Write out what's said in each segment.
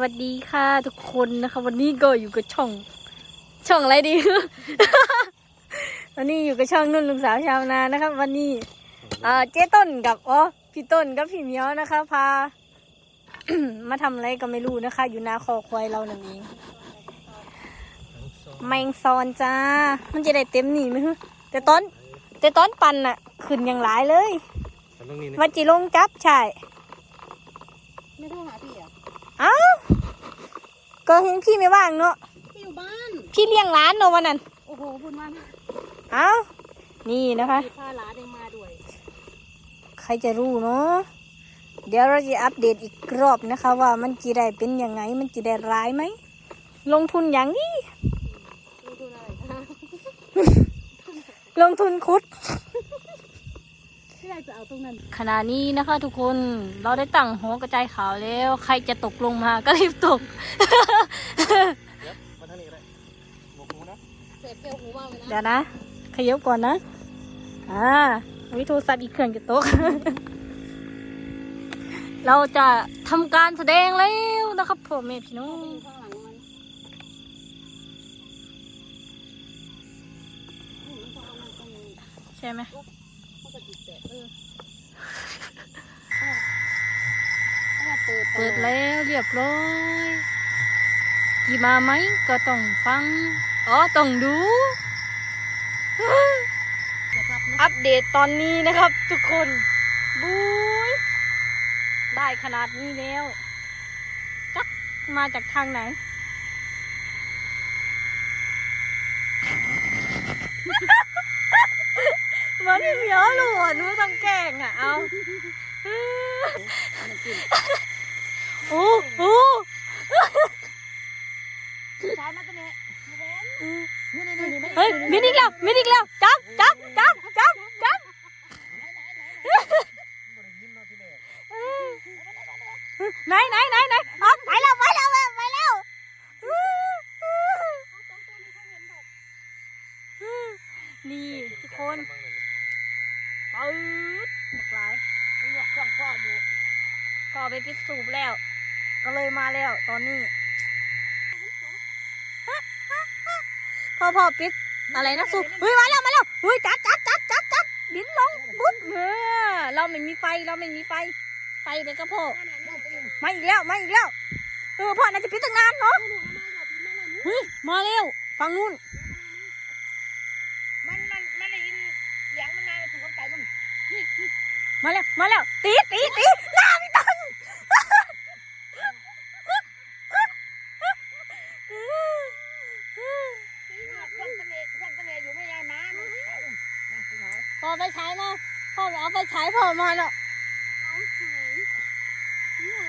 วัสดีค่ะทุกคนนะคะ วันนี้ก็อยู่กับช่อง ช่องอะไรดี วันนี้อยู่กับช่องนุ่นลุงสาวชาวนานะครับ วันนี้เอ่อเจ๊ต้นกับอ๋อพี่ต้นกับพี่เหมียวนะคะ พา มาทำอะไรก็ไม่รู้นะคะ อยู่นาคอควายเรานั่นเองแมงซอนจ้า มันจะได้เต็มหนีไหมฮึแต่ตอน แต่ตอนปั่นอะขึ้นอย่างหลายเลยทำตรงนี้นะ วัดจิลงจับใช่ ไม่โทรหาพี่อะเอ้าก็เห็นพี่ไม่ว่างเนาะ พี่อยู่บ้าน พี่เลี้ยงร้านเนาะวันนั้น โอ้โหบุญมากเอ้านี่นะคะพี่พาหลานเองมาด้วย ใครจะรู้เนาะ เดี๋ยวเราจะอัปเดตอีกรอบนะคะ ว่ามันจีได้เป็นยังไง มันจีได้ร้ายไหม ลงทุนอย่างนี้ดูดูอะไรคะลงทุนคุด พี่ไรจะเอาตรงนั้นขณะนี้นะคะทุกคนเราได้ตั้งหัวกระจายข่าวแล้ว ใครจะตกลงมาก็รีบตกเดี๋ยวมาทางนี้ก็ได้บกหูนะเสพเปรี้ยวหูมากเลยนะเดี๋ยวนะขยับก่อนนะ อ่าวิโทรศัพท์อีกเครื่องจะตก เราจะทำการแสดงแล้วนะครับพ่อแม่พี่น้อเข้าไปงอยู่ข้างหลังมันอืมต้องเอามันตรงนี้ใช่ไหมมันก็จิตแตก เออเอามาเปิดเปิดแล้วเรียบร้อยกี่มาไหมก็ต้องฟัง อ๋อ ต้องดูอย่าปรับนะอัปเดตตอนนี้นะครับทุกคนบุยได้ขนาดนี้แล้ว จักมาจากทางไหน เหมันพี่เหมียว หลวนไม่ต้องแกล้งอะ เอามันกินโอ้โหใช้มาตัวนี้นี่นี่นี่นี่เฮ้ยมินอีกแล้วมินอีกแล้วจับจับจับจับจับบ่ได้ยินเนาะที่แรกไหนไหนไหนไหนอ๋อไปแล้วไปแล้วไปแล้วนี่ทุกคน ปื๊ดหลากหลายมันหลอกเครื่องพ่ออยู่ก็ไปพิสูจน์แล้ว ก็เลยมาแล้วตอนนี้พ่อพ่อปิดอะไรนะสูบเฮ้ยมาแล้วมาแล้วเฮ้ยจับจับจับจับจับบินลงบุ๊ดเมื่อเราไม่มีไฟเราไม่มีไฟไฟไปกับพ่อมาอีกแล้วมาอีกแล้วเออพ่อน่าจะปิดตั้งนานเนาะเฮ้ยมาเร็วฟังนู่นมันมันมันได้ยินเสียงมันนานถูกคนไก่มึงนี่นี่ มาแล้ว มาแล้ว ตีตีตีหน้าพี่ตันเครื่องเสน่ห์เครื่องเสน่ห์อยู่ไม่ยายมามันไก่มึงมาไปหาพ่อไปใช้มาพ่อไปเอาไปใช้พ่อมาแล้ว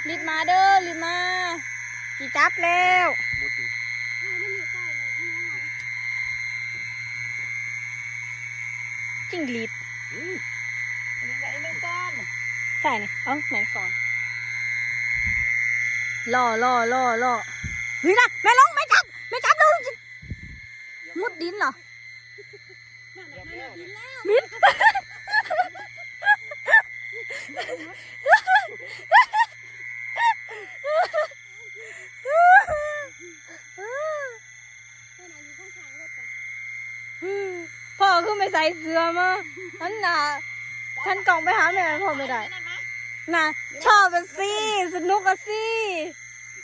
รีบมาเด้อรีบมาจีจับแล้วมุดอยู่จิ้งหรีด อืม มันไก่ไม่ต้อน ใช่เนี่ยเอ้าแมงสอนล่อล่อล่อล่อเฮ้ยนะแม่ลงแม่จับแม่จับดูมุดดินเหรอมิดพ่อคือไม่ใส่เสื้อมาฉันน่ะฉันกล่องไปหาแม่พ่อไม่ได้ น่ะชอบกันสิสนุกกันสิ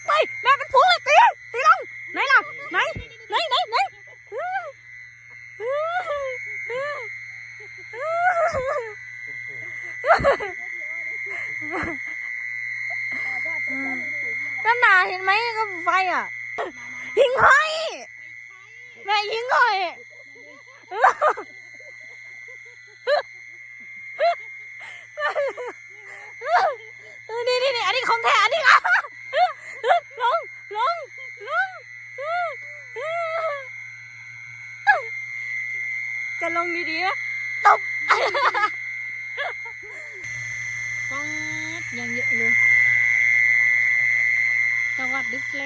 ไปแม่เป็นผู้เลยตีตีลงไหนล่ะไหนไหนไหนไหนนั่นน่ะเห็นไหมก็ไฟอะหิงห้อยแม่หิงห้อยเออ นี่นี่นี่อันนี้ของแท้อันนี้อะลงลงลงจะลงดีๆนะตบป๊าดยังเยอะเลยสวัสดีแล้ว